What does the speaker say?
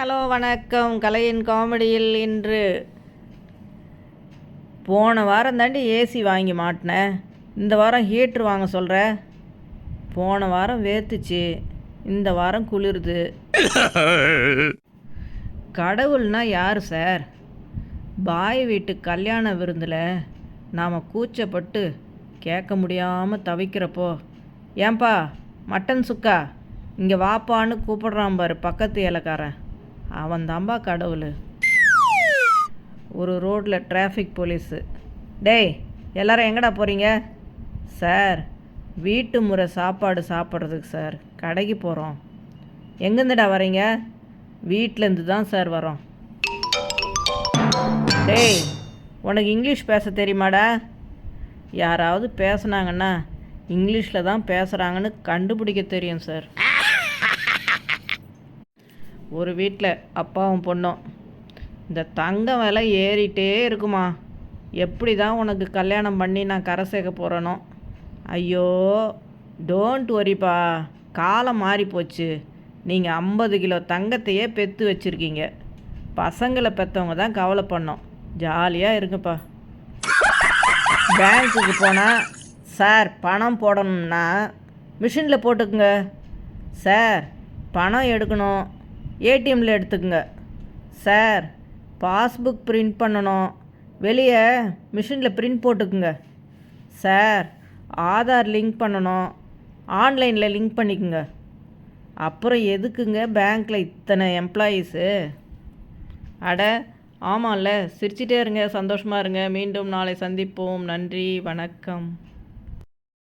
Hello வணக்கம். கலையின் காமெடியில் இன்று போன வாரம் தாண்டி ஏசி வாங்கி மாட்டினேன் இந்த வாரம் ஹீட்ரு வாங்க சொல்கிற போன வாரம் வேத்துச்சு. இந்த வாரம் குளிருது. கடவுள்னா யார் சார் பாய் வீட்டு கல்யாண விருந்தில் நாம் கூச்சப்பட்டு கேட்க முடியாமல் தவிக்கிறப்போ. ஏன்பா மட்டன் சுக்கா? இங்கே வாப்பான்னு கூப்பிடுறான் பாரு பக்கத்து ஏலக்காரன். அவன் தாம்பா கடவுள். ஒரு ரோட்டில் டிராஃபிக் போலீஸு டேய் எல்லாரும் எங்கடா போகிறீங்க சார் வீட்டு முறை சாப்பாடு சாப்பிட்றதுக்கு சார் கடைக்கு போகிறோம் எங்கேருந்துடா வரீங்க? வீட்டிலேருந்து தான் சார் வரோம். டேய் உனக்கு இங்கிலீஷ் பேச தெரியுமாடா? யாராவது பேசுனாங்கன்னா இங்கிலீஷில் தான் பேசுகிறாங்கன்னு கண்டுபிடிக்க தெரியும் சார். ஒரு வீட்டில் அப்பாவும் பொண்ணும். இந்த தங்கம் விலை ஏறிட்டே இருக்குமா? எப்படி தான் உனக்கு கல்யாணம் பண்ணி நான் கரை சேர்க்க போகிறேனோ ஐயோ டோன்ட் ஒரிப்பா காலம் மாறி போச்சு நீங்கள் ஐம்பது கிலோ தங்கத்தையே பெற்று வச்சுருக்கீங்க. பசங்களை பெற்றவங்க தான் கவலை பண்ணோம் ஜாலியாக இருக்குப்பா பேங்க்குக்கு போனால் சார் பணம் போடணும்னா மிஷினில் போட்டுக்குங்க. சார் பணம் எடுக்கணும். ஏடிஎம்மில் எடுத்துக்கங்க. சார் பாஸ்புக் பிரிண்ட் பண்ணணும். வெளியே மிஷினில் பிரிண்ட் போட்டுக்குங்க. சார் ஆதார் லிங்க் பண்ணணும். ஆன்லைனில் லிங்க் பண்ணிக்கோங்க. அப்புறம் எதுக்குங்க பேங்க்கில் இத்தனை எம்ப்ளாயீஸு? அட ஆமாம்ல சிரிச்சிட்டே இருங்க சந்தோஷமாக இருங்க. மீண்டும் நாளை சந்திப்போம். நன்றி வணக்கம்.